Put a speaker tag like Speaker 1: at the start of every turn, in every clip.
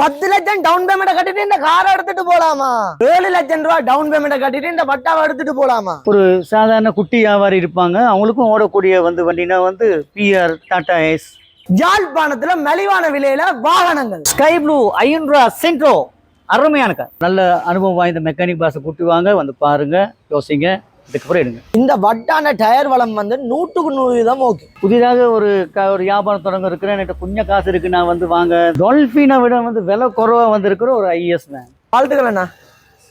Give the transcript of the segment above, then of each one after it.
Speaker 1: பத்து லட்சம் down payment கட்டிட்டு இந்த காரை எடுத்துட்டு போலாமா? ஏழு லட்சம் ரூபாய் டவுன் பேமெண்ட் கட்டிட்டு இந்த பட்டாவை எடுத்துட்டு போலாமா?
Speaker 2: ஒரு சாதாரண குட்டி வியாபாரி இருப்பாங்க. அவங்களுக்கும் ஓடக்கூடிய வந்து வண்டினா வந்து பிஆர் டாடா எஸ்
Speaker 1: யாழ்ப்பாணத்துல மலிவான விலையில வாகனங்கள்.
Speaker 2: ஸ்கை ப்ளூ ஐயன்ரா சென்ட்ரோ அருமையான கார் நல்ல அனுபவம் வாய்ந்த மெக்கானிக் பாஸை கூட்டி வாங்க வந்து பாருங்க யோசிங்க. இதுக்கப்புறம் எடுங்க
Speaker 1: இந்த வட்டான டயர் வளம் வந்து நூற்றுக்கு நூறு வீதம் ஓகே.
Speaker 2: புதிதாக ஒரு க- ஒரு வியாபாரம் தொடங்க இருக்கிறேன் என்கிட்ட கொஞ்சம் காசு இருக்கு நான் வந்து வாங்க. டால்ஃபினை விட வந்து விலை குறைவா வந்திருக்கிற ஒரு ஐஎஸ் மேன்
Speaker 1: வாழ்த்துக்கள் அண்ணா.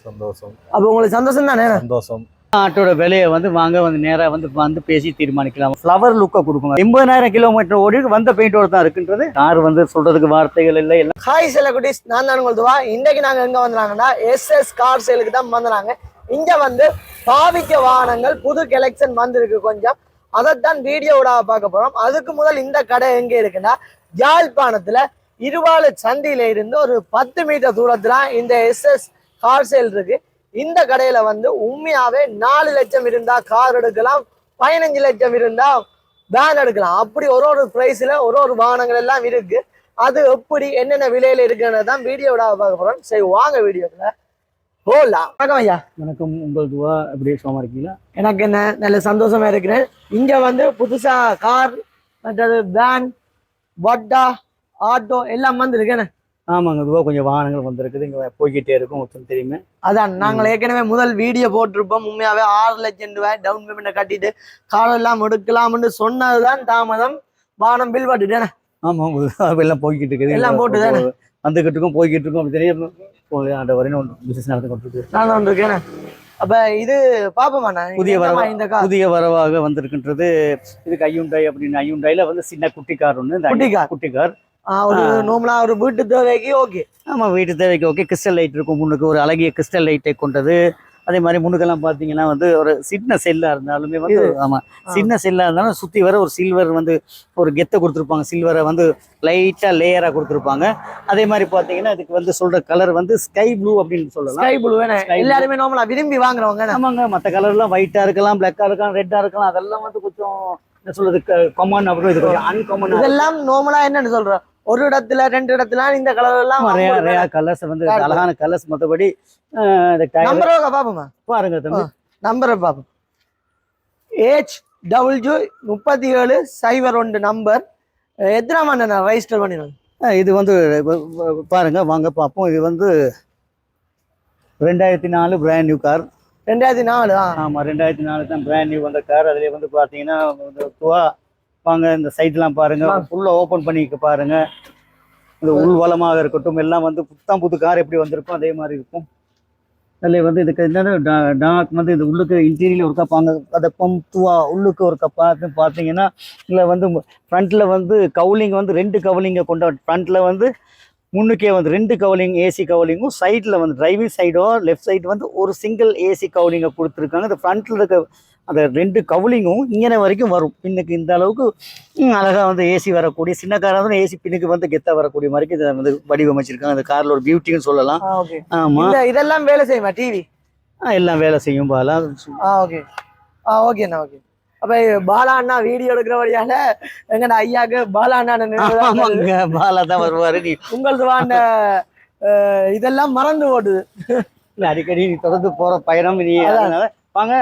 Speaker 3: சந்தோஷம்.
Speaker 1: அப்ப உங்களுக்கு சந்தோஷம் தானே
Speaker 3: சந்தோஷம்.
Speaker 2: ஆட்டோட விலையை வந்து வாங்க வந்து நேரா வந்து வந்து பேசி தீர்மானிக்கலாம். ஃப்ளவர் லுக்கை கொடுக்குங்க எண்பதாயிரம் கிலோமீட்டர் ஓடி வந்த பெயிண்டோட தான் இருக்குன்றது. கார் வந்து சொல்றதுக்கு வார்த்தைகள் இல்லை. எல்லாம்
Speaker 1: ஹாய் செலகுட்டிஸ் நான் தான் உங்களுக்கு வா இன்றைக்கு நாங்க எங்க வந்தாங்கன்னா எஸ்எஸ் கார் சேலுக்கு தான் வந்தாங்க இங்க வந்து பாவிக்க வாகனங்கள் புது கலெக்ஷன் வந்திருக்கு கொஞ்சம். அதைத்தான் வீடியோவோட பார்க்க போறோம். அதுக்கு முதல் இந்த கடை எங்க இருக்குன்னா யாழ்ப்பாணத்துல இருவாளு சந்தியில இருந்து ஒரு பத்து மீட்டர் தூரத்துல இந்த எஸ்எஸ் கார் சேல் இருக்கு. இந்த கடையில வந்து உண்மையாவே நாலு லட்சம் இருந்தா கார் எடுக்கலாம் பதினஞ்சு லட்சம் இருந்தா வேன் எடுக்கலாம். அப்படி ஒரு ஒரு பிரைஸ்ல ஒரு ஒரு வாகனங்கள் எல்லாம் இருக்கு. அது எப்படி என்னென்ன விலையில இருக்குன்னு தான் வீடியோட பார்க்க போறோம். சரி வாங்க வீடியோக்குள்ள. போலாம் வணக்கம் ஐயா.
Speaker 2: வணக்கம் உங்கள் துவா. அப்படியே சோமா இருக்கீங்களா?
Speaker 1: எனக்கு என்ன நல்ல சந்தோஷமா இருக்கிறேன். இங்க வந்து புதுசா கார் மற்றது வேன் வட்டா ஆட்டோ எல்லாம் வந்துருக்கு. என்ன?
Speaker 2: ஆமாங்க துவா கொஞ்சம் வாகனங்கள் வந்திருக்குது. இங்கே போய்கிட்டே இருக்கும் உங்களுக்கு தெரியுமே.
Speaker 1: அதான் நாங்கள் ஏற்கனவே முதல் வீடியோ போட்டிருப்போம். உண்மையாவே ஆறு லட்சம் ரூபாய் டவுன் பேமெண்ட் கட்டிட்டு கார் எல்லாம் எடுக்கலாம்னு சொன்னதுதான் தாமதம். வானம் பில் பட்டுட்டேன்
Speaker 2: ஆமாம் எல்லாம் போய்கிட்டு இருக்குது.
Speaker 1: எல்லாம் போட்டு தானே?
Speaker 2: வந்துகிட்டு இருக்கோம் போய்கிட்டு இருக்கோம். அப்படி தெரியும் பிசினஸ் நடந்து கொண்டிருக்கு.
Speaker 1: நான் அப்ப இது
Speaker 2: புதிய வரவா-
Speaker 1: இந்த கார்?
Speaker 2: புதிய வரவாக வந்திருக்கின்றது. இதுக்கு ஐயுண்டாய் அப்படின்னு ஐயுண்டாயில வந்து சின்ன குட்டி கார் ஒன்று இந்த
Speaker 1: குட்டி கார்.
Speaker 2: குட்டி கார்
Speaker 1: ஆ, ஒரு ஒரு வீட்டு தேவைக்கு ஓகே
Speaker 2: ஆமாம் வீட்டு தேவைக்கு ஓகே கிறிஸ்டல் லைட் இருக்கும் முன்னுக்கு. ஒரு அழகிய கிறிஸ்டல் லைட்டை கொண்டது. அதே மாதிரி முன்னுக்கெல்லாம் பார்த்தீங்கன்னா வந்து ஒரு சின்ன செல்லா இருந்தாலுமே வந்து ஆமாம். சின்ன செல்லா இருந்தாலும் சுற்றி வர ஒரு சில்வர் வந்து ஒரு கெத்தை கொடுத்துருப்பாங்க. சில்வரை வந்து லைட்டாக லேயராக கொடுத்துருப்பாங்க. அதே மாதிரி பார்த்தீங்கன்னா இதுக்கு வந்து சொல்கிற கலர் வந்து ஸ்கை ப்ளூ அப்படின்னு சொல்லலாம்.
Speaker 1: Sky blue. எல்லாருமே நார்மலா விரும்பி வாங்குறவங்க?
Speaker 2: ஆமாங்க. மற்ற கலர்லாம் ஒயிட்டாக இருக்கலாம் பிளாக்காக இருக்கலாம் ரெட்டாக இருக்கலாம். அதெல்லாம் வந்து கொஞ்சம் என்ன சொல்றது காமன் அப்புறம் இது கொஞ்சம் அன்காமன்
Speaker 1: இதெல்லாம் நார்மலா என்னன்னு சொல்ற? ஒரு இடத்துல ரெண்டு இடத்துல இந்த கலர் எல்லாம்
Speaker 2: நிறையா நிறையா கலர்ஸ் வந்து. அழகான கலர்ஸ் மற்றபடி
Speaker 1: நம்பர் பாப்போமா?
Speaker 2: பாருங்க தம்பி.
Speaker 1: நம்பரை பாப்போம். ஏச் டபுள்யூ முப்பத்தி ஏழு சைபர் ஒன்று நம்பர் எத்தனாம் ஆண்டு நான் ரெஜிஸ்டர் பண்ணிடுவேன்
Speaker 2: அஹ் இது வந்து பாருங்க வாங்க பார்ப்போம் இது வந்து ரெண்டாயிரத்தி நாலு பிராண்ட் நியூ கார்
Speaker 1: ரெண்டாயிரத்தி நாலு
Speaker 2: ஆமாம் ரெண்டாயிரத்தி நாலு தான் பிராண்ட் நியூ வந்த கார் அதுலேயே வந்து பார்த்தீங்கன்னா துவா வாங்க இந்த சைட்லாம் பாருங்க. ஃபுல்லாக ஓப்பன் பண்ணிக்க பாருங்க. இந்த உள் வளமாக இருக்கட்டும் எல்லாம் வந்து புத்தாம் புது கார் எப்படி வந்திருக்கும் அதே மாதிரி இருக்கும். அதில் வந்து இதுக்கு என்னென்ன டாக் வந்து இது உள்ளுக்கு இன்டீரியல் ஒரு கப் அங்கே அதை பம்புவா உள்ளுக்கு ஒரு கப் பார்த்து பார்த்தீங்கன்னா இதில் வந்து ஃப்ரண்ட்டில் வந்து கவுலிங் வந்து ரெண்டு கவுலிங்கை கொண்ட ஃப்ரண்ட்டில் வந்து முன்னுக்கே வந்து ரெண்டு கவுலிங் ஏசி கவுலிங்கும் சைடில் வந்து டிரைவிங் சைடோ லெஃப்ட் சைடு வந்து ஒரு சிங்கிள் ஏசி கவுலிங்கை கொடுத்துருக்காங்க. இந்த ஃப்ரண்ட்டில் இருக்க அந்த ரெண்டு கவுலிங்கும் இங்கே வரைக்கும் வரும். பின்னுக்கு இந்த அளவுக்கு அழகாக வந்து ஏசி வரக்கூடிய சின்ன காராக வந்து ஏசி பின்னுக்கு வந்து கெத்தாக வரக்கூடிய மாதிரி இதை வந்து வடிவமைச்சிருக்காங்க. அந்த காரில் ஒரு பியூட்டின்னு சொல்லலாம். ஆமாம்
Speaker 1: இதெல்லாம் வேலை செய்யுமா டிவி
Speaker 2: எல்லாம் வேலை செய்யும் பாலா.
Speaker 1: ஆ ஓகே ஆ ஓகேண்ணா ஓகே அப்ப பாலா அண்ணா வீடியோ எடுக்கிற வழியால எங்கடா ஐயாக்கு பாலா அண்ணா
Speaker 2: பாலா தான் வருவாரு. நீ
Speaker 1: உங்களது வாண்ட இதெல்லாம் மறந்து ஓடுது.
Speaker 2: அடிக்கடி நீ தொடர்ந்து போற பயணம் நீ
Speaker 1: அதான்.
Speaker 2: அதனால வாங்க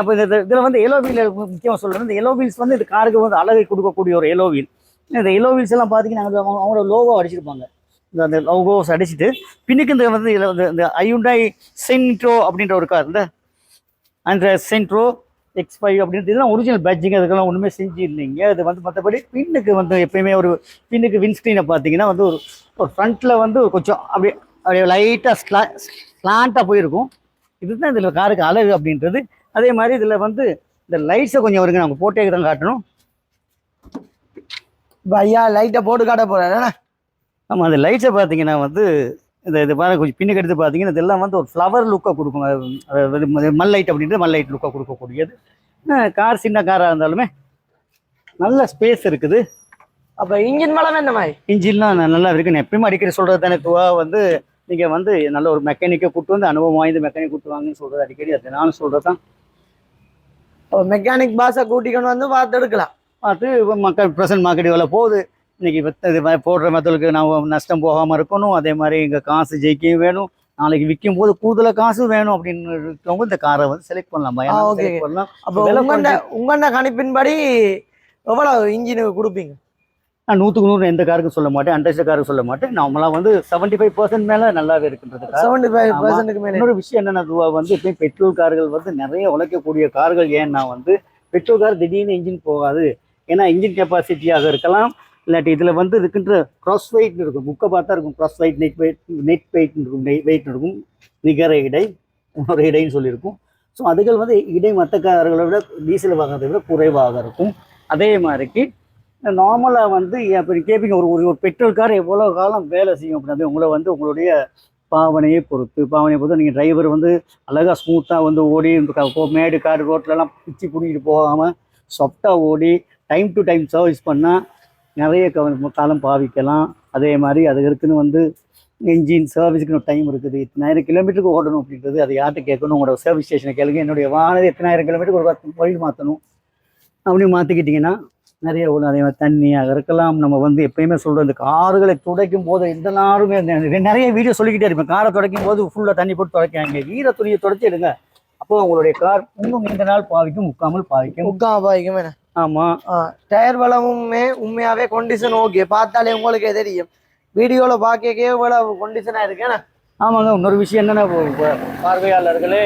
Speaker 2: இப்போ இந்த இதில் வந்து எலோ வீல் முக்கியமாக சொல்றேன் இந்த எலோ வீல்ஸ் வந்து இந்த காருக்கு வந்து அழகை கொடுக்கக்கூடிய ஒரு எலோ வீல் இந்த எலோ வீல்ஸ் எல்லாம் பார்த்தீங்கன்னா அவங்க- அவங்களோட லோகோ அடிச்சிருப்பாங்க. இந்த அந்த லோகோஸ் அடிச்சுட்டு பின்னுக்கு இந்த வந்து இதில் வந்து இந்த ஐயுண்டாய் சென்ட்ரோ அப்படின்ற ஒரு கார் இந்த அந்த சென்ட்ரோ எக்ஸ் ஃபைவ் அப்படின்றது இதெல்லாம் ஒரிஜினல் பேட்சிங் அதுக்கெல்லாம் ஒன்றுமே செஞ்சுருந்தீங்க. அது வந்து மற்றபடி பின்னுக்கு வந்து எப்பயுமே ஒரு பின்னுக்கு வின்ஸ்க்ரீனை பார்த்தீங்கன்னா வந்து ஒரு ஒரு ஃப்ரண்ட்டில் வந்து ஒரு கொஞ்சம் அப்படியே அப்படியே லைட்டாக ஸ்லா ஸ்லாண்ட்டாக போயிருக்கும். இதுதான் இதில் காருக்கு அழகு அப்படின்றது. அதே மாதிரி இதில் வந்து இந்த லைட்ஸை கொஞ்சம் வருங்க நம்ம போட்டே தான் காட்டணும்.
Speaker 1: ஐயா லைட்டை போட்டு காட்ட என்ன?
Speaker 2: ஆமாம் அந்த லைட்ஸை பார்த்தீங்கன்னா வந்து இந்த இது பாருங்க கொஞ்சம் பின்னுக்கு எடுத்து பார்த்தீங்கன்னா இதெல்லாம் வந்து ஒரு ஃப்ளவர் லுக்கை கொடுக்கும். மல் லைட் அப்படின்றது மல் லைட் லுக்கை கொடுக்கக்கூடியது. கார் சின்ன காராக இருந்தாலுமே நல்ல ஸ்பேஸ் இருக்குது.
Speaker 1: அப்ப இன்ஜின் மலம் என்ன மாதிரி?
Speaker 2: இன்ஜின்லாம் நல்லா இருக்கு நான் எப்பயுமே அடிக்கடி சொல்கிறது தானே துவா வந்து நீங்கள் வந்து நல்ல ஒரு மெக்கானிக்கை கூட்டு வந்து அனுபவம் வாய்ந்த மெக்கானிக் வாங்கன்னு சொல்கிறது அடிக்கடி. அது நானும் சொல்கிறது தான்
Speaker 1: மெக்கானிக் பாஸை கூட்டிக்கொண்டு வந்து பார்த்து எடுக்கலாம்.
Speaker 2: பார்த்து மக்கள் ப்ரெசன்ட் மார்க்கெட் எவ்வளோ போகுது. இன்னைக்கு இது போடுற மெத்தலுக்கு நான் நஷ்டம் போகாமல் இருக்கணும். அதே மாதிரி இங்கே காசு ஜெயிக்கவும் வேணும். நாளைக்கு விற்கும் போது கூடுதலாக காசு வேணும் அப்படின்னு இருக்கவங்க இந்த காரை வந்து செலக்ட் பண்ணலாம். பண்ணலாம்.
Speaker 1: அப்போ
Speaker 2: விலை
Speaker 1: உங்கண்ட உங்கண்ட கணிப்பின்படி எவ்வளவு இன்ஜினுக்கு கொடுப்பீங்க?
Speaker 2: நான் நூற்றுக்கு நூறு எந்த காருக்கும் சொல்ல மாட்டேன் அண்டர்ஸ்ட காருக்கு சொல்ல மாட்டேன். நார்மலாக வந்து செவன்ட்டி ஃபைவ் பர்சன்ட் மேலே நல்லாவே இருக்கின்றது.
Speaker 1: Seventy five. பர்சன்ட்டுக்கு மேலே.
Speaker 2: இன்னொரு விஷயம் என்னன்னா வந்து இப்போ பெட்ரோல் கார்கள் வந்து நிறைய உழைக்கக்கூடிய கார்கள் ஏன்னா வந்து பெட்ரோல் கார் திடீர்னு இன்ஜின் போகாது. ஏன்னா இன்ஜின் கெப்பாசிட்டியாக இருக்கலாம் இல்லாட்டி இதில் வந்து இருக்கின்ற க்ராஸ் வெயிட் இருக்கும். புக்கை பார்த்தா இருக்கும் gross weight net weight net weight இருக்கும். வெயிட் இருக்கும். நிகர இடை ஒரு இடைன்னு சொல்லியிருக்கும். ஸோ அதுகள் வந்து இடை மற்ற கார்களை விட டீசல் வாங்குறதை விட குறைவாக இருக்கும். அதே மாதிரிக்கு நார்மலாக வந்து இப்போ கேட்பீங்க ஒரு ஒரு பெட்ரோல் கார் எவ்வளோ காலம் வேலை செய்யும் அப்படின்னா உங்களை வந்து உங்களுடைய பாவனையை பொறுத்து பாவனையை பொறுத்து நீங்கள் டிரைவர் வந்து அழகாக ஸ்மூத்தாக வந்து ஓடி க- மேடு காடு ரோட்லலாம் பிச்சு பிடிக்கிட்டு போகாமல் சாஃப்டாக ஓடி டைம் டு டைம் சர்வீஸ் பண்ணால் நிறைய க- காலம் பாவிக்கலாம். அதே மாதிரி அது இருக்குன்னு வந்து இன்ஜின் சர்வீஸுக்கு டைம் இருக்குது. எத்தனாயிரம் கிலோமீட்டருக்கு ஓடணும் அப்படின்றது அதை யார்கிட்ட கேட்கணும்? உங்களோட சர்வீஸ் ஸ்டேஷனை கேளுங்க. என்னுடைய வாகனத்தை எத்தனாயிரம் கிலோமீட்டருக்கு ஒரு வழி மாற்றணும் அப்படின்னு மாற்றிக்கிட்டிங்கன்னா நிறைய அதே மாதிரி தண்ணியாக இருக்கலாம். நம்ம வந்து எப்பயுமே சொல்கிறோம் இந்த கார்களை துடைக்கும் போது நாளுமே நெ- நிறைய வீடியோ சொல்லிக்கிட்டே இருப்பேன். காரை துடைக்கும் போது ஃபுல்லாக தண்ணி போட்டு துடைக்காங்க வீர துணியை துடைச்சி எடுங்க. அப்போ உங்களுடைய கார் இன்னும் நீண்ட நாள் பாவிக்கும் முக்காமல் பாவிக்கும்.
Speaker 1: முக்கால் பாய்க்கும் என்ன?
Speaker 2: ஆமாம்
Speaker 1: டயர் வளமுமே உண்மையாவே கண்டிஷன் ஓகே பார்த்தாலே உங்களுக்கே தெரியும். வீடியோல பார்க்கவே இவ்வளவு கண்டிஷனா இருக்கு என்ன?
Speaker 2: ஆமாங்க. இன்னொரு விஷயம் என்னென்னா பார்வையாளர்களே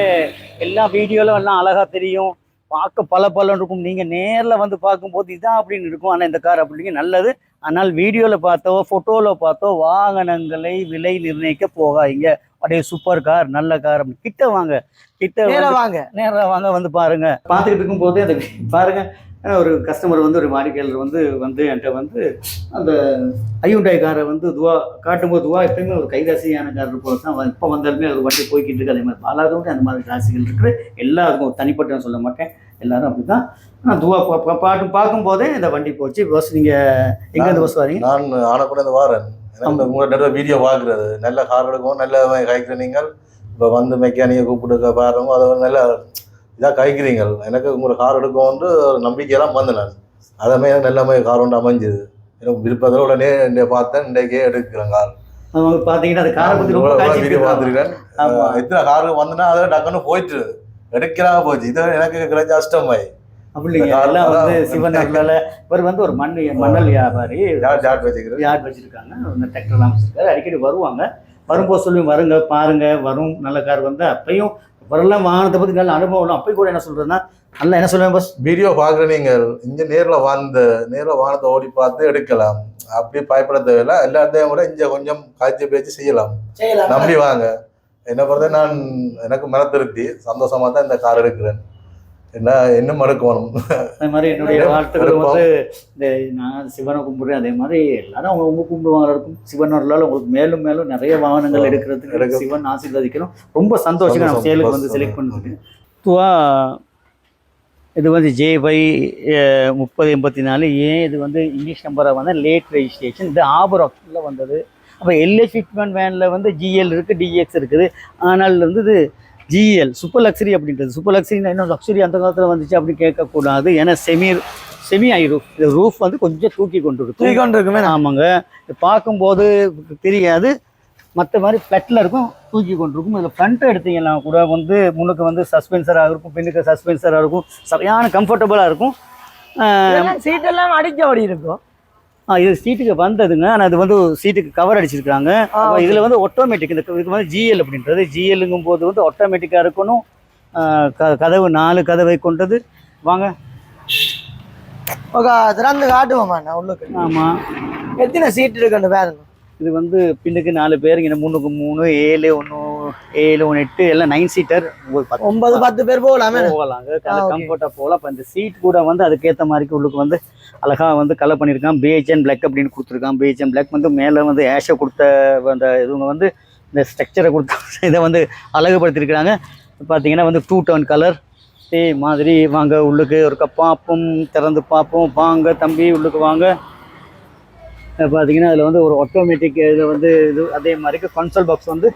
Speaker 2: எல்லா வீடியோலும் எல்லாம் அழகாக தெரியும். பார்க்க பல பலன் இருக்கும். நீங்கள் நேரில் வந்து பார்க்கும்போது இதான் அப்படின்னு இருக்கும். ஆனால் இந்த கார் அப்படிங்க நல்லது. ஆனால் வீடியோவில் பார்த்தோ ஃபோட்டோவில் பார்த்தோ வாகனங்களை விலை நிர்ணயிக்க போகாதீங்க. அப்படியே சூப்பர் கார். நல்ல கார். கிட்ட வாங்க. கிட்ட
Speaker 1: வாங்க.
Speaker 2: நேரா வாங்க வந்து பாருங்க. பார்த்துக்கிட்டு இருக்கும்போதே அந்த பாருங்க. அஹ் ஒரு கஸ்டமர் வந்து ஒரு வாடிக்கையாளர் வந்து வந்து என்கிட்ட வந்து அந்த ஐயுண்டாய் காரை வந்து துவா காட்டும்போது துவா எப்பயுமே ஒரு கைராசியான கார் போல தான் இப்போ வந்தாலுமே ஒரு வண்டி போய்கிட்டு இருக்கு. அதே மாதிரி பாலாருக்கும் அந்த மாதிரி ராசிகள் இருக்குது எல்லாருக்கும் தனிப்பட்ட சொல்ல மாட்டேன். எல்லாரும் அப்படி தான் நான் துவா பாட்டு பார்க்கும்போதே இந்த வண்டி போச்சு. பஸ் நீங்கள் எங்கேருந்து பஸ் வரீங்க
Speaker 3: நான் ஆனக்கூட இந்த வாரன். உங்களோட நிறைய வீடியோ பார்க்குறது. நல்ல கார் எடுக்கும் நல்ல கைக்கிற நீங்கள் இப்போ வந்து மெக்கானிக்கை கூப்பிட்டு பாருங்க அதை நல்ல இதாக கைக்கிறீங்க எனக்கு உங்களோட கார் எடுக்கும்னு ஒரு நம்பிக்கையெல்லாம் வந்தேன் நான் அதே எனக்கு நல்ல கார் ஒன்று அமைஞ்சுது. எனக்கு விருப்பத்தில் உடனே இன்றைய பார்த்தேன் இன்றைக்கே எடுக்கிறேன் கார்.
Speaker 2: பார்த்தீங்கன்னா அந்த காரை பற்றி ரொம்ப
Speaker 3: வீடியோ
Speaker 2: காய்ச்சி
Speaker 3: பார்த்துருக்கேன்
Speaker 2: ஆமா.
Speaker 3: எத்தனை கார் வந்துன்னா அதை டக்குன்னு போயிட்டு எடுக்கிறாங்க போச்சு. இது எனக்கு கிடைச்ச அஷ்டமாய்
Speaker 2: அப்படிங்க
Speaker 3: இந்த
Speaker 2: எல்லாம் வந்து சிவன் அருளால இவர் வந்து ஒரு மண் மணல் வியாபாரி.
Speaker 3: யார் ஜாட் வச்சுக்கிறது?
Speaker 2: யார் வச்சிருக்காங்க? அந்த டிராக்டர்லாம் வச்சிருக்காரு. அடிக்கடி வருவாங்க. வரும்போது சொல்லி வருங்க பாருங்க வரும். நல்ல கார் வந்து அப்பயும் வரலாம் வாகனத்தை பத்தி நல்ல அனுபவம். அப்பயும் கூட என்ன சொல்றேன்னா நல்லா என்ன சொல்லுவேன் பஸ்
Speaker 3: வீடியோ பார்க்குற நீங்கள் இங்க நேர்ல வந்து நேர்ல வானத்தை ஓடி பார்த்து எடுக்கலாம். அப்படி பயப்பட தேவையில்லை. எல்லாத்தையும் கூட இங்க கொஞ்சம் காய்ச்சி பேச்சு செய்யலாம். நம்பி வாங்க. என்ன பொறுத்த நான் எனக்கு மன திருப்தி சந்தோஷமா தான் இந்த கார் எடுக்கிறேன். என்ன இன்னும் எடுக்கணும்
Speaker 2: அதே மாதிரி என்னுடைய வாழ்த்துக்கள் வந்து இந்த நான் சிவனை கும்பிடுறேன் அதே மாதிரி எல்லாரும் அவங்க அவங்க கும்பிடுவாங்க இருக்கும் சிவன் அருளால் உங்களுக்கு மேலும் மேலும் நிறைய வாகனங்கள் எடுக்கிறதுக்கு
Speaker 3: எடுக்க-
Speaker 2: சிவன் ஆசீர்வதிக்கணும். ரொம்ப சந்தோஷம் நம்ம சேலுக்கு வந்து. செலக்ட் பண்ணதுக்கு. துவா இது வந்து ஜே பை முப்பது எண்பத்தி நாலு. ஏன் இது வந்து இங்கிலீஷ் நம்பராக வந்து லேட் ரெஜிஸ்ட்ரேஷன் இது ஆபராக்டில் வந்தது. அப்போ எல்ஏ ஃபிட்மெண்ட் வேனில் வந்து ஜிஎல் இருக்குது டிஎக்ஸ் இருக்குது. ஆனால் வந்து இது ஜிஎல் சூப்பர் லக்ஸரி அப்படின்றது. சூப்பர் லக்ஸரினா இன்னும் லக்ஸரி அந்த காலத்தில் வந்துச்சு அப்படி கேட்கக்கூடாது. ஏன்னா செமி செமி ஐ ரூஃப் இந்த ரூஃப் வந்து கொஞ்சம் தூக்கி கொண்டு
Speaker 1: தூக்கி
Speaker 2: இருக்கும்
Speaker 1: கொண்டு இருக்குமே.
Speaker 2: ஆமாங்க. பார்க்கும்போது தெரியாது. மற்ற மாதிரி ஃப்ளட்டில் இருக்கும் தூக்கி கொண்டு இருக்கும். இதில் ஃப்ரண்ட்டை எடுத்தீங்கன்னா கூட வந்து முன்னுக்கு வந்து சஸ்பென்சராக இருக்கும் பின்னுக்கு சஸ்பென்சராக இருக்கும். சரியான கம்ஃபர்டபுளாக இருக்கும்.
Speaker 1: சீட் எல்லாம் அடிச்சபடி இருக்கும்
Speaker 2: இது சீட்டுக்கு வந்ததுங்க. ஆனால் அது வந்து சீட்டுக்கு கவர் அடிச்சிருக்காங்க. இதில் வந்து ஆட்டோமேட்டிக் இந்த இதுக்கு வந்து ஜிஎல் அப்படின்றது. ஜிஎல்லுங்கும் போது வந்து ஆட்டோமேட்டிக்காக இருக்கணும். க கதவு நாலு கதவை கொண்டது. வாங்க.
Speaker 1: திறந்து காட்டுவோமா நான் உள்ளுக்கு?
Speaker 2: ஆமாம்
Speaker 1: எத்தனை சீட் இருக்குன்னு பாருங்க
Speaker 2: இது வந்து பின்னுக்கு நாலு பேர் இங்கே மூணுக்கு மூணு ஏழு ஒன்று ஏழு ஒன்று எட்டு எல்லாம் நைன் சீட்டர்
Speaker 1: ஒன்பது பத்து. பேர் போகலாமே.
Speaker 2: போகலாங்க. கம்ஃபர்ட்டாக போகலாம். இப்போ இந்த சீட் கூட வந்து அதுக்கேற்ற மாதிரி உள்ளுக்கு வந்து அழகா வந்து கலர் பண்ணியிருக்கான். அண்ட் பிளாக் அப்படின்னு கொடுத்துருக்கான். அண்ட் பிளாக் வந்து மேலே வந்து ஆஷை கொடுத்த அந்த இவங்க வந்து இந்த ஸ்ட்ரக்சரை கொடுத்த இதை வந்து அழகுபடுத்தியிருக்கிறாங்க. பார்த்தீங்கன்னா வந்து டூ டர்ன் கலர் இதே மாதிரி வாங்க உள்ளுக்கு ஒரு கப் பார்ப்போம் திறந்து பார்ப்போம் வாங்க தம்பி உள்ளுக்கு வாங்க. பார்த்தீங்கன்னா அதில் வந்து ஒரு ஆட்டோமேட்டிக் இதில் வந்து இது அதே மாதிரி கன்சோல் பாக்ஸ் வந்து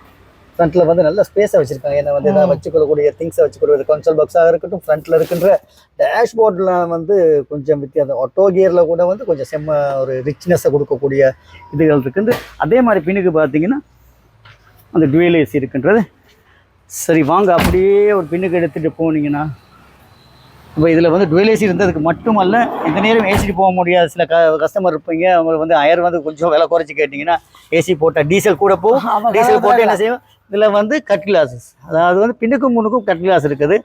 Speaker 2: ஃப்ரண்ட்ல வந்து நல்ல ஸ்பேஸை வச்சிருக்காங்க. ஏன்னா வந்து ஏதாவது வச்சுக்கொள்ளக்கூடிய திங்ஸை வச்சுக்கொள்ள கன்சோல் பாக்ஸாக இருக்கட்டும் ஃப்ரண்ட்ல இருக்கின்ற டேஷ்போர்டில் வந்து கொஞ்சம் வித்தியாசம். ஆட்டோ கியரில் கூட வந்து கொஞ்சம் செம்ம ஒரு ரிச்னஸை கொடுக்கக்கூடிய இதுகள் இருக்குது அதே மாதிரி பின்னுக்கு பார்த்தீங்கன்னா அந்த டுவெல் ஏசி இருக்கின்றது. சரி வாங்க. அப்படியே ஒரு பின்னுக்கு எடுத்துகிட்டு போனீங்கன்னா இப்போ இதில் வந்து டுவெல் ஏசி இருந்ததுக்கு மட்டுமல்ல இந்த நேரம் ஏசி போக முடியாத சில க கஸ்டமர் இருப்பீங்க. அவங்க வந்து அயர் வந்து கொஞ்சம் விலை குறைச்சி கேட்டிங்கன்னா ஏசி போட்டால் டீசல் கூட போகும். டீசல் போட்டு என்ன செய்யும்? இதில் வந்து கட் கிளாஸஸ் அதாவது வந்து பின்னுக்கும் முன்னுக்கும் கட் கிளாஸ் இருக்குது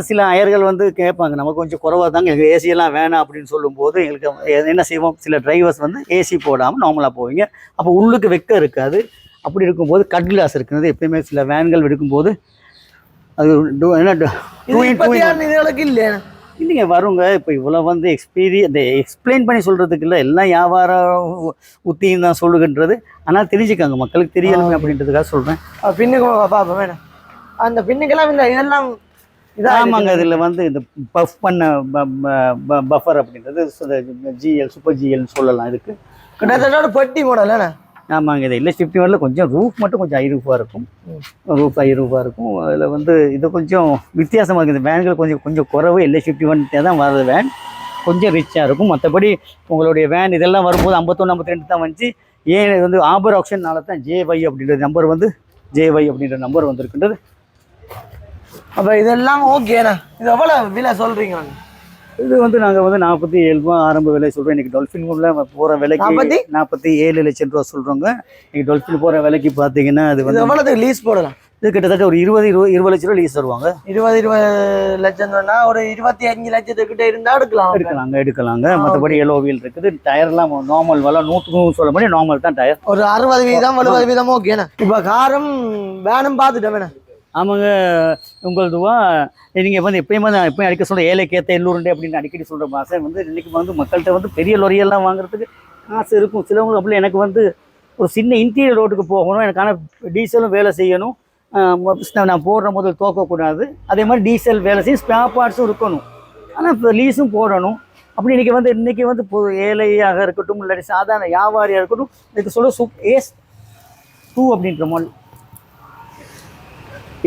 Speaker 2: சில அயர்கள் வந்து கேட்பாங்க நமக்கு கொஞ்சம் குறவாக தாங்க எங்களுக்கு ஏசியெல்லாம் வேணாம் அப்படின்னு சொல்லும்போது எங்களுக்கு என்ன செய்வோம்? சில டிரைவர்ஸ் வந்து ஏசி போடாமல் நார்மலாக போவீங்க. அப்போ உள்ளுக்கு வெக்க இருக்காது. அப்படி இருக்கும்போது கட் கிளாஸ் இருக்கிறது எப்பயுமே சில வேன்கள் எடுக்கும்போது அது do- என்ன
Speaker 1: இப்பத்தியான இதுகளுக்கு இல்லையா.
Speaker 2: இல்லைங்க வருங்க. இப்போ இவ்வளோ வந்து எக்ஸ்பீரி இந்த எக்ஸ்பிளைன் பண்ணி சொல்கிறதுக்கு இல்லை. எல்லாம் வியாபார உத்தியும் தான் சொல்லுகின்றது. ஆனால் தெரிஞ்சுக்காங்க. மக்களுக்கு தெரியணுமே அப்படின்றதுக்காக சொல்கிறேன்
Speaker 1: பின்னுக்கு வேணும். அந்த பின்னுக்கெல்லாம் இந்த இதெல்லாம் இதா
Speaker 2: ஆமாங்க இதில் வந்து இந்த பஃப் பண்ண பஃபர் அப்படின்றது ஜிஎல் சூப்பர் ஜிஎல்னு சொல்லலாம் இதுக்கு.
Speaker 1: கிட்டத்தட்ட பெட்டி மாடல்
Speaker 2: ஆமாங்க இது இல்லை. ஃபிஃப்டி வரல. கொஞ்சம் ரூஃப் மட்டும் கொஞ்சம் ஐரூஃபாக இருக்கும். ரூஃப் ஐரூஃபாக இருக்கும். அதில் வந்து இது கொஞ்சம் வித்தியாசமாக இருக்குது. இந்த வேன்கள் கொஞ்சம் கொஞ்சம் குறவு. எல்ஐ ஃபிஃப்டி ஒன் தான் வர்றது வேன் கொஞ்சம் ரிச்சாக இருக்கும். மற்றபடி உங்களுடைய வேன் இதெல்லாம் வரும்போது ஐம்பத்தொன்று ஐம்பத்தி ரெண்டு தான் வந்துச்சு. ஏன் இது வந்து ஆபர் ஆப்ஷன்னால தான் ஜேஒய் அப்படின்ற நம்பர் வந்து ஜேஒய் அப்படின்ற நம்பர் வந்திருக்கின்றது.
Speaker 1: அப்ப இதெல்லாம் ஓகேண்ணா இது எவ்வளவு விலை சொல்றீங்க?
Speaker 2: இது வந்து நாங்கள் வந்து நாற்பத்தி ஏழு ரூபா ஆரம்ப விலை சொல்கிறோம் இன்றைக்கி டொல்ஃபின் உள்ள போகிற விலைக்கு
Speaker 1: நாற்பத்தி?
Speaker 2: நாற்பத்தி ஏழு லட்சம் ரூபா சொல்கிறோங்க இன்றைக்கி டொல்ஃபின் போகிற விலைக்கு பார்த்தீங்கன்னா அது வந்து
Speaker 1: எவ்வளவுக்கு லீஸ் போடலாம்?
Speaker 2: இது கிட்டத்தட்ட ஒரு இருபது இருபது இருபது லட்ச ரூபா லீஸ் தருவாங்க.
Speaker 1: இருபது இருபது லட்சம் சொன்னா ஒரு இருபத்தி அஞ்சு லட்சத்துக்கிட்ட இருந்தா எடுக்கலாம்.
Speaker 2: எடுக்கலாங்க எடுக்கலாங்க. மற்றபடி எல்லோ வீல் இருக்குது. டயர்லாம் நார்மல் விலை நூற்றுக்கும் சொல்ல முடியும். நார்மல் தான் டயர்
Speaker 1: ஒரு அறுபது வீதம் எழுபது வீதம் ஓகேண்ணா இப்ப காரும் வேனும் பார்த்துட்டேன் வேணா.
Speaker 2: ஆமாங்க உங்களதுவா நீங்கள் வந்து எப்பயுமே நான் எப்பயும் அடிக்க சொல்கிற ஏற்ற எல்லூருண்டே அப்படின்னு அடிக்கடி சொல்கிற ஆசை வந்து இன்றைக்கி வந்து மக்கள்கிட்ட வந்து பெரிய லொரியெல்லாம் வாங்குறதுக்கு ஆசை இருக்கும். சிலவங்களுக்கு அப்படி எனக்கு வந்து ஒரு சின்ன இன்டீரியர் ரோட்டுக்கு போகணும். எனக்கான டீசலும் வேலை செய்யணும். நான் போடுற முதல் தோக்கக்கூடாது. அதே மாதிரி டீசல் வேலை செய்யும் ஸ்பேர் பார்ட்ஸும் இருக்கணும். ஆனால் இப்போ லீஸும் போடணும். அப்படி இன்றைக்கி வந்து இன்றைக்கி வந்து பொது ஏழையாக இருக்கட்டும் இல்லாட்டி சாதாரண வியாபாரியாக இருக்கட்டும் இதுக்கு சொல்ல சூப் ஏஸ் டூ அப்படின்ற மாதிரி.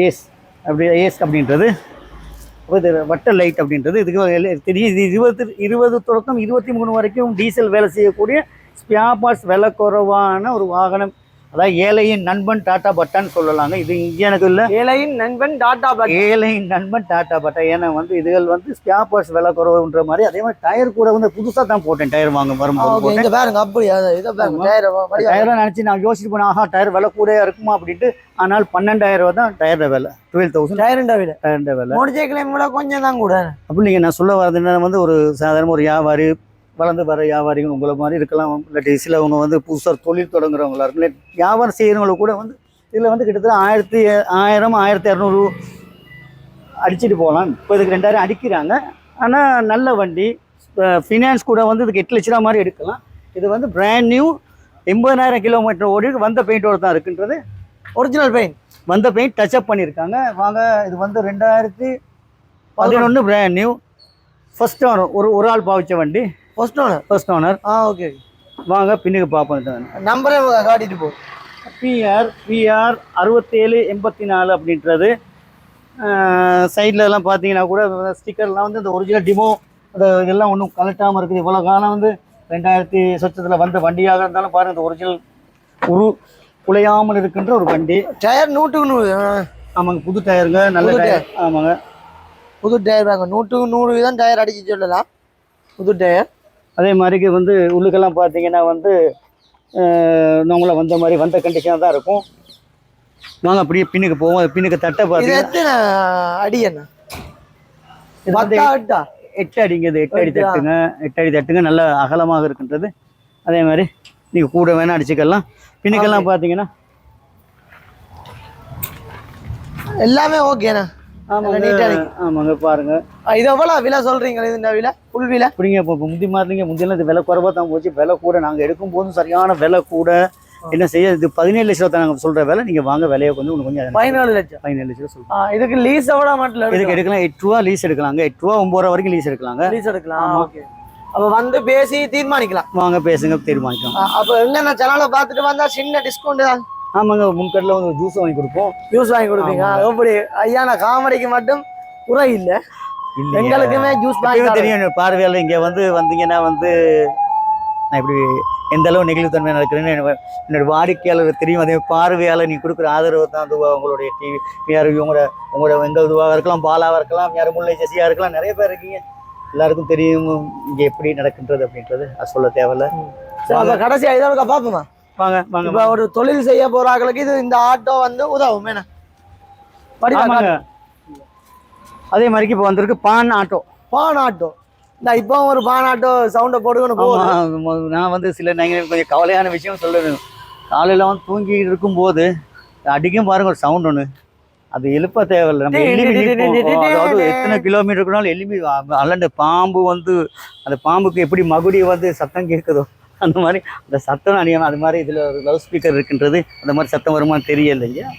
Speaker 2: ஏஸ் அப்படி ஏஸ் அப்படின்றது. இது வட்ட லைட் அப்படின்றது. இதுக்கு தெரியும் இது இருபது இருபது தொடக்கம் இருபத்தி மூணு வரைக்கும் டீசல் வேலை செய்யக்கூடிய ஸ்பியா பார்ட்ஸ் விலை குறைவான ஒரு வாகனம். அதாவது ஏழையின் நண்பன் டாட்டா பட்டான்னு சொல்லலாங்க. இது இங்கே எனக்கு இல்லை.
Speaker 1: ஏழையின் நண்பன் டாடா பட்
Speaker 2: ஏழையின் நண்பன் டாட்டா பட்டா. ஏன்னா வந்து இதுகள் வந்து ஸ்பியா பார்ட்ஸ் விலை குறைவுன்ற மாதிரி அதே மாதிரி டயர் கூட வந்து புதுசாக தான் போட்டேன். டயர் வாங்க வரும்போது
Speaker 1: இந்த பாருங்க அப்படி இதை பாருங்க டயர்
Speaker 2: டயரை நினச்சி நான் யோசிச்சு போனேன் ஆஹா டயர் விலை கூட இருக்குமா? அப்படின்ட்டு ஆனால் பன்னெண்டாயிரம் ரூபா தான் டயர் விலை. டுவெல் தௌசண்ட்
Speaker 1: டயருண்டா விட
Speaker 2: டயர் விலை.
Speaker 1: மோட்டர் சைக்கிளையும் கூட கொஞ்சம் தான் கூட.
Speaker 2: அப்படி நீங்கள் நான் சொல்ல வரது என்ன வந்து ஒரு சாதாரண ஒரு வியாபாரி வளர்ந்து வர வியாபாரிகள் உங்களை மாதிரி இருக்கலாம். இல்லாட்டி சிலவங்க வந்து புதுசாக தொழில் தொடங்குறவங்களா இருக்கும் இல்லை வியாபாரம் செய்கிறவங்களுக்கு கூட வந்து இதில் வந்து கிட்டத்தட்ட ஆயிரத்தி ஆயிரம் ஆயிரத்தி இரநூறு அடிச்சுட்டு போகலாம். இப்போ இதுக்கு ரெண்டாயிரம் அடிக்கிறாங்க. ஆனால் நல்ல வண்டி ஃபினான்ஸ் கூட வந்து இதுக்கு எட்டு லட்ச ரூபா மாதிரி எடுக்கலாம். இது வந்து பிராண்ட் நியூ எண்பதாயிரம் கிலோமீட்டர் ஓடி வந்த பெயிண்டோடு தான் இருக்குன்றது
Speaker 1: ஒரிஜினல் பெயிண்ட்
Speaker 2: வந்த பெயிண்ட் டச் அப் பண்ணியிருக்காங்க. வாங்க இது வந்து ரெண்டாயிரத்தி பதினொன்று பிராண்ட் நியூ ஃபஸ்ட்டு வரும் ஒரு ஒரு ஆள் பாவிச்ச வண்டி.
Speaker 1: ஃபர்ஸ்ட் ஓனர்
Speaker 2: ஃபர்ஸ்ட் ஓனர்
Speaker 1: ஆ ஓகே
Speaker 2: வாங்க பின்னுக்கு பார்ப்போம்
Speaker 1: நம்பரே காட்டிட்டு போ.
Speaker 2: பிஆர் பிஆர் அறுபத்தேழு எண்பத்தி நாலு அப்படின்றது சைடில் எல்லாம் பார்த்தீங்கன்னா கூட ஸ்டிக்கர்லாம் வந்து இந்த ஒரிஜினல் டிமோ அந்த இதெல்லாம் ஒன்றும் கலட்டாமல் இருக்குது. இவ்வளோ காலம் வந்து ரெண்டாயிரத்தி சொச்சத்தில் வந்த வண்டியாக இருந்தாலும் பாருங்கள் இந்த ஒரிஜினல் உரு குலையாமல் இருக்கின்ற ஒரு வண்டி.
Speaker 1: டயர் நூற்றுக்கு நூறு
Speaker 2: ஆமாங்க புது டயருங்க நல்ல டயர் ஆமாங்க.
Speaker 1: புது டயர் வாங்க நூற்றுக்கு நூறு வீதம் டயர் அடிச்சு சொல்லலாம். புது டயர்
Speaker 2: அதே மாதிரிக்கு வந்து உள்ளுக்கெல்லாம் பார்த்தீங்கன்னா வந்து நம்மள வந்த மாதிரி வந்த கண்டிஷனாக தான் இருக்கும். வாங்க அப்படியே பின்னுக்கு போவோம். அது பின்னுக்கு தட்டை பார்த்தீங்கன்னா
Speaker 1: எத்தனை அடி என்ன? எட்டா
Speaker 2: அடிங்க இது எட்டு அடி? தட்டுங்க. எட்டு அடி தட்டுங்க நல்ல அகலமாக இருக்கின்றது. அதே மாதிரி நீங்கள் கூட வேணால் அடிச்சுக்கலாம். பின்னுக்கெல்லாம் பார்த்தீங்கன்னா
Speaker 1: எல்லாமே ஓகேண்ணா.
Speaker 2: ஆமாங்க. பாருங்க.
Speaker 1: இது எவ்வளோ விலை சொல்றீங்க இந்த விலை? புல் விலை?
Speaker 2: இப்படிங்க இப்போ முந்தி மாதிரிங்க முந்தியெல்லாம் இது விலை குறைவாக தான் போச்சு. விலை கூட நாங்கள் எடுக்கும் போதும் சரியான விலை கூட என்ன செய்ய இது பதினேழு லட்ச ரூபா நாங்கள் சொல்கிற விலை நீங்கள் வாங்க விலையை கொஞ்சம் கொஞ்சம்
Speaker 1: பதினாலு லட்சம்?
Speaker 2: பதினேழு லட்ச ரூபா சொல்லுங்கள்
Speaker 1: ஆ, இதுக்கு லீஸ் எவ்வளோ
Speaker 2: இதுக்கு எடுக்கலாம் எட்டு ரூபா லீஸ் எடுக்கலாங்க. எட்டு ரூபா ஒம்பது ரூபா வரைக்கும் லீஸ் எடுக்கலாங்க.
Speaker 1: லீஸ் எடுக்கலாம். ஓகே அப்போ வந்து பேசி தீர்மானிக்கலாம்.
Speaker 2: வாங்க பேசுங்க தீர்மானிக்கலாம்.
Speaker 1: அப்போ என்னென்ன சேனலை பார்த்துட்டு வந்தா சின்ன டிஸ்கவுண்ட்
Speaker 2: ஆமாங்க முன்கட்டில் வந்து ஜூஸ் வாங்கி கொடுப்போம்.
Speaker 1: ஜூஸ் வாங்கி கொடுப்பீங்க. எப்படி ஐயா நான் காமெடிக்கு மட்டும் குறை இல்ல? எங்களுக்குமே ஜூஸ் வாங்கி.
Speaker 2: தெரியும் பார்வையாளர் இங்கே வந்து வந்தீங்கன்னா வந்து நான் இப்படி எந்த அளவு நெகிழ்வுத்தன்மை நடக்கிறேன்னு என்னோட- வாடிக்கையாளர் தெரியும். அதே பார்வையாளர் நீ கொடுக்குற ஆதரவு தான் அதுவா உங்களுடைய டிவி யார் உங்களோட உங்களோட எங்கள் இதுவாக இருக்கலாம் பாலாவாக இருக்கலாம் யார் முல்லை ஜெசியாக இருக்கலாம் நிறைய பேர் இருக்கீங்க. எல்லாருக்கும் தெரியும் இங்கே எப்படி நடக்கின்றது அப்படின்றது. அது சொல்ல தேவையில்ல.
Speaker 1: சரி, அப்ப கடைசியா இதோட பாப்போமா
Speaker 2: வாங்க வாங்க
Speaker 1: இப்ப ஒரு தொழில் செய்ய போறாங்களுக்கு இது இந்த ஆட்டோ வந்து உதவும் என்ன? வடிவா
Speaker 2: ஆமாங்க. அதே மாதிரிக்கு இப்போ வந்திருக்கு பான் ஆட்டோ.
Speaker 1: பான் ஆட்டோ. இந்த இப்போ ஒரு பான் ஆட்டோ சவுண்ட போட்டுக்கணும் போகுது.
Speaker 2: ஆமா, நான் வந்து சில நீங்கள் கொஞ்சம் கவலையான விஷயம் சொல்லணும். காலையில் வந்து தூங்கி இருக்கும்போது அடிக்கும் பாருங்க ஒரு சவுண்ட் ஒன்று அது எழுப்ப தேவையில்லை. நம்ம எலும்பி அதாவது எத்தனை கிலோமீட்டர் இருக்கனாலும் எலும்பி அல்லண்டு பாம்பு வந்து அந்த பாம்புக்கு எப்படி மகுடி வந்து சத்தம் கேட்குதோ அந்த மாதிரி அந்த சத்தம் அணியணும் அது மாதிரி இதில் ஒரு லவுட் ஸ்பீக்கர் இருக்கின்றது அந்த மாதிரி சத்தம் வருமான்னு தெரியல இல்லையா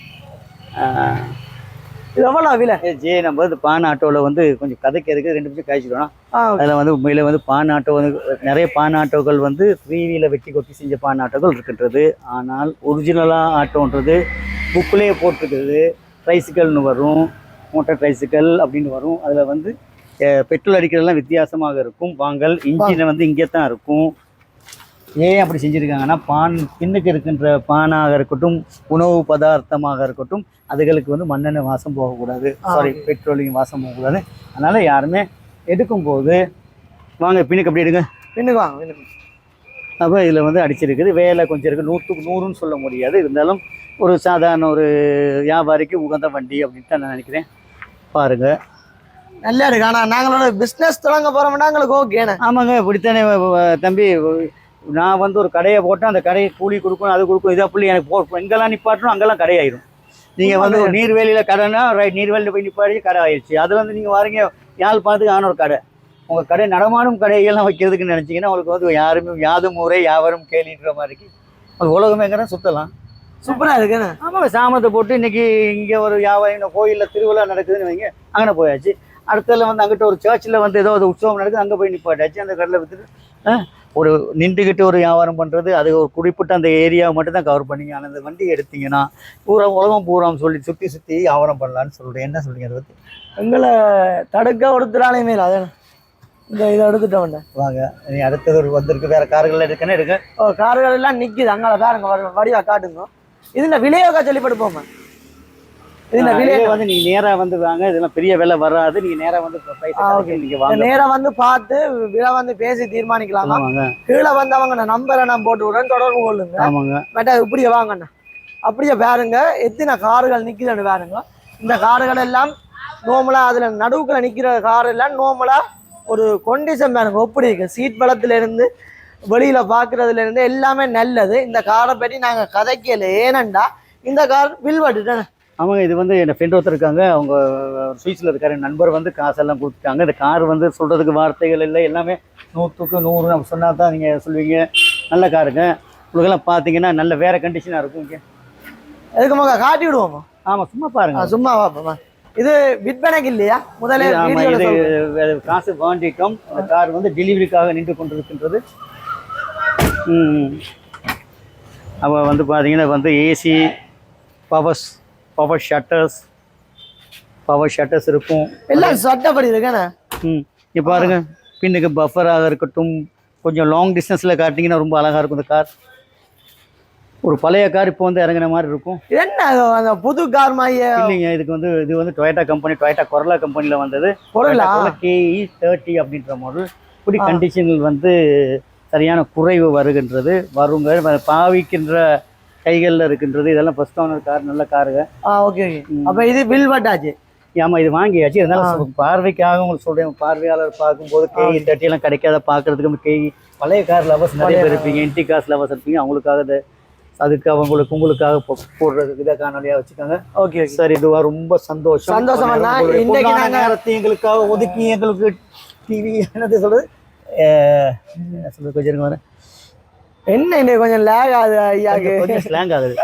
Speaker 1: இது எவ்வளவு விலை?
Speaker 2: ஜே நம்ம இந்த பான் ஆட்டோவில் வந்து கொஞ்சம் கதைக்கிறதுக்கு ரெண்டு நிமிஷம் கழிச்சிடுவோம்
Speaker 1: ஆ,
Speaker 2: அதில் வந்து உண்மையில் வந்து பான் ஆட்டோ வந்து நிறைய பான் ஆட்டோக்கள் வந்து த்ரீவியில் வெட்டி கொட்டி செஞ்ச பான் ஆட்டோக்கள் இருக்கின்றது. ஆனால் ஒரிஜினலாக ஆட்டோன்றது புக்கிலேயே போட்டிருக்குது ட்ரைசிக்கல்னு வரும் மோட்டார் ட்ரைசிக்கல் அப்படின்னு வரும். அதில் வந்து பெட்ரோல் அடிக்கிறதெல்லாம் வித்தியாசமாக இருக்கும். வாங்கல் இன்ஜினை வந்து இங்கே தான் இருக்கும். ஏன் அப்படி செஞ்சுருக்காங்கன்னா பான் பின்னுக்கு இருக்கின்ற பானாக இருக்கட்டும் உணவு பதார்த்தமாக இருக்கட்டும் அதுகளுக்கு வந்து மண்ணெண்ணெய் வாசம் போகக்கூடாது. சாரி பெட்ரோலியம் வாசம் போகக்கூடாது. அதனால் யாருமே எடுக்கும்போது வாங்க பின்னுக்கு அப்படி எடுங்க.
Speaker 1: பின்னுக்கு வாங்க பின்னுக்கு.
Speaker 2: அப்போ இதில் வந்து அடிச்சிருக்குது. வேலை கொஞ்சம் இருக்குது நூற்றுக்கு நூறுன்னு சொல்ல முடியாது. இருந்தாலும் ஒரு சாதாரண ஒரு வியாபாரிக்கு உகந்த வண்டி அப்படின்ட்டு தான் நான் நினைக்கிறேன். பாருங்க.
Speaker 1: நல்லா இருக்கு. ஆனா நாங்களோட பிசினஸ் தொடங்க போறோம்னா எங்களுக்கு ஓகேண்ணே
Speaker 2: ஆமாங்க. இப்படித்தானே தம்பி நான் வந்து ஒரு கடையை போட்டேன் அந்த கடையை கூலி கொடுக்கணும் அது கொடுக்கணும் இதை புள்ளி எனக்கு போ எங்கெல்லாம் நிப்பாட்டணும் அங்கெல்லாம் கடையாயிரும். நீங்கள் வந்து ஒரு நீர்வேலியில் கடைனா ரைட் நீர்வேலியில் போய் நிப்பாடி கடை ஆயிடுச்சு. அது வந்து நீங்கள் வாரீங்க யாழ்ப்பாணத்துக்கு ஆன ஒரு கடை. உங்கள் கடை நடமாடும் கடையெல்லாம் வைக்கிறதுக்கு நினச்சிங்கன்னா உங்களுக்கு வந்து யாருமே யாதும் ஊரே யாவரும் கேலின்ற மாதிரிக்கு அது உலகமே எங்கன்னா சுற்றலாம்
Speaker 1: சூப்பரா இருக்குண்ணே
Speaker 2: ஆமாம் சாமத்தை போட்டு இன்னைக்கு இங்கே ஒரு வியாபாரம் கோயிலில் திருவிழா நடக்குதுன்னு வைங்க அங்கே போயாச்சு. அடுத்ததுல வந்து அங்கிட்ட ஒரு சர்ச்சில் வந்து ஏதோ ஒரு உற்சவம் நடக்குது அங்கே போய் நிப்பாட்டாச்சு அந்த கடையில் விற்றுட்டு ஒரு நின்றுக்கிட்டு ஒரு வியாபாரம் பண்ணுறது அது ஒரு குறிப்பிட்ட அந்த ஏரியாவை மட்டும் தான் கவர் பண்ணீங்க ஆனால் அந்த வண்டி எடுத்தீங்கன்னா பூரா உலகம் பூராம் சொல்லி சுற்றி சுற்றி வியாபாரம் பண்ணலான்னு சொல்கிறேன் என்ன சொல்றீங்க அதை பற்றி
Speaker 1: எங்களை தடுக்க ஒருத்தராலையுமே இல்லை அதானே. இந்த இதை எடுத்துட்டோம்
Speaker 2: வாங்க நீ அடுத்தது ஒரு வந்திருக்கு. வேற கார்கள் இருக்குன்னு இருக்கு
Speaker 1: ஓ கார்கள் எல்லாம் நிக்குது. அங்கால பாருங்க வடிவா காட்டுங்க. இதுல விலையோக்கா சொல்லிப்பட்டு போமா
Speaker 2: இதே வந்து நீங்க நேரா வந்து வாங்க இதெல்லாம் பெரிய விலை வராது. நீங்க நேரா வந்து நீங்க வாங்க.
Speaker 1: நேரா வந்து பார்த்து விலை வந்து பேசி தீர்மானிக்கலாமா கீழே வந்து அவங்க நம்பரை நான் போட்டு விடுறேன் தொடர்பு கொள்ளுங்க.
Speaker 2: ஆமாங்க.
Speaker 1: பட் இப்படியே வாங்கண்ணா. அப்படியே பாருங்க எத்தனை கார்கள் நிக்குதுன்னு பாருங்க. இந்த கார்கள் எல்லாம் நோமலா அதுல நடுவுக்குள்ள நிக்கிற கார் எல்லாம் நோமலா ஒரு கொண்டிஷன் பாருங்க இருக்கு? சீட் பலத்துல இருந்து வெளியில பாக்குறதுல இருந்து எல்லாமே நல்லது. இந்த காரை பற்றி நாங்க கதைக்கல. ஏனண்டா இந்த கார் பட்டுட்டேன்
Speaker 2: ஆமாங்க இது வந்து என் ஃப்ரெண்ட் ஒருத்தர் இருக்காங்க. அவங்க சுவிஸில் இருக்காரு. என் நண்பர் வந்து காசெல்லாம் கொடுத்துட்டாங்க. இந்த கார் வந்து சொல்கிறதுக்கு வார்த்தைகள் இல்லை. எல்லாமே நூற்றுக்கு நூறு நம்ம சொன்னால் தான் நீங்கள் சொல்லுவீங்க. நல்ல காருங்க உங்களுக்கெல்லாம் பார்த்தீங்கன்னா நல்ல வேறு கண்டிஷனாக இருக்கும். இங்கே.
Speaker 1: எதுக்கு மக காட்டி விடுவோமா
Speaker 2: ஆமாம் சும்மா பாருங்க.
Speaker 1: சும்மா வாப்பமா இது விற்பனைக்கு இல்லையா? முதல்ல
Speaker 2: ஆமாம் இது காசு வாங்கிட்டோம். அந்த கார் வந்து டெலிவரிக்காக நின்று கொண்டிருக்கின்றது. ம் அப்போ வந்து பார்த்தீங்கன்னா வந்து AC powers power shutters power shutters இருக்கும்.
Speaker 1: எல்லாம் சட்டப்படி இருக்கேண்ணே
Speaker 2: ம் இப்போ பாருங்க. பின்னுக்கு பஃபராக இருக்கட்டும். கொஞ்சம் லாங் டிஸ்டன்ஸில் காட்டிங்கன்னா ரொம்ப அழகாக இருக்கும் இந்த கார் ஒரு பழைய கார் இப்போ வந்து இறங்குன மாதிரி இருக்கும்.
Speaker 1: இது என்ன அந்த புது கார் மாதிரி.
Speaker 2: இல்லைங்க இதுக்கு வந்து இது வந்து டொயட்டா கம்பெனி டொயட்டா கொரலா கம்பெனியில் வந்தது.
Speaker 1: பொருளா
Speaker 2: கேஇ தேர்ட்டி அப்படின்ற மாடல் இப்படி
Speaker 1: ஆ.
Speaker 2: கண்டிஷனில் வந்து சரியான குறைவு வருகின்றது. வருங்க பாவிக்கின்ற கைகளில் இருக்கின்றது. இதெல்லாம் ஃபர்ஸ்ட் ஓனர் கார் நல்ல காருங்க
Speaker 1: ஆ ஓகே. அப்ப இது பில் பட்டாச்சு
Speaker 2: ஆமா இது வாங்கியாச்சு. இருந்தாலும் பார்வைக்காக உங்களுக்கு சொல்றேன். பார்வையாளர் பார்க்கும்போது கேஇ தேர்ட்டி எல்லாம் கிடைக்காத பார்க்கறதுக்கு கேஇ பழைய கார் லவர்ஸ் நிறைய பேர் இருப்பீங்க. என்டி காஸ் லவர்ஸ் இருப்பீங்க. அவங்களுக்காக இது அதுக்கு அவங்களுக்கு உங்களுக்காக போடுறதுக்கு இதை காணொலியாக வச்சுக்கோங்க.
Speaker 1: ஓகே
Speaker 2: சரி இதுவா ரொம்ப சந்தோஷம்.
Speaker 1: சந்தோஷம் இன்னைக்கு
Speaker 2: நேரத்தை எங்களுக்காக ஒதுக்கி எங்களுக்கு டிவி என்னது என்ன சொல்றது? கொஞ்சம் வரேன்.
Speaker 1: என்ன இன்னைக்கு கொஞ்சம் லேக் ஆகுது ஐயாக்கு?
Speaker 2: கொஞ்சம் ஸ்லாங் ஆகுது.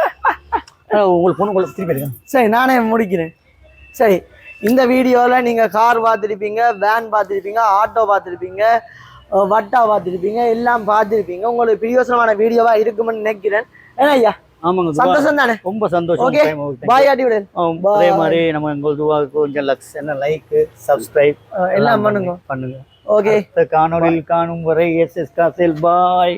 Speaker 2: உங்களுக்கு பொண்ணு உங்களுக்கு திருப்பி
Speaker 1: சரி நானே முடிக்கிறேன். சரி இந்த வீடியோவில் நீங்கள் கார் பார்த்துருப்பீங்க வேன் பார்த்துருப்பீங்க ஆட்டோ பார்த்துருப்பீங்க வட்டா பார்த்துருப்பீங்க எல்லாம் பார்த்துருப்பீங்க. உங்களுக்கு பிரியோசனமான வீடியோவாக இருக்குமென்னு நினைக்கிறேன். ஏன்னா ஐயா
Speaker 2: ஆமாங்க
Speaker 1: சந்தோஷம் தானே?
Speaker 2: ரொம்ப சந்தோஷம்.
Speaker 1: பாய் ஆட்டி விடு.
Speaker 2: அதே மாதிரி நம்ம எங்கள் துவாவுக்கு கொஞ்சம் லக்ஸ் என்ன லைக் சப்ஸ்கிரைப்
Speaker 1: எல்லாம் பண்ணுங்க.
Speaker 2: பண்ணுங்க.
Speaker 1: ஓகே
Speaker 2: காணொளியில் காணும் வரை எஸ் எஸ் காசில் பாய்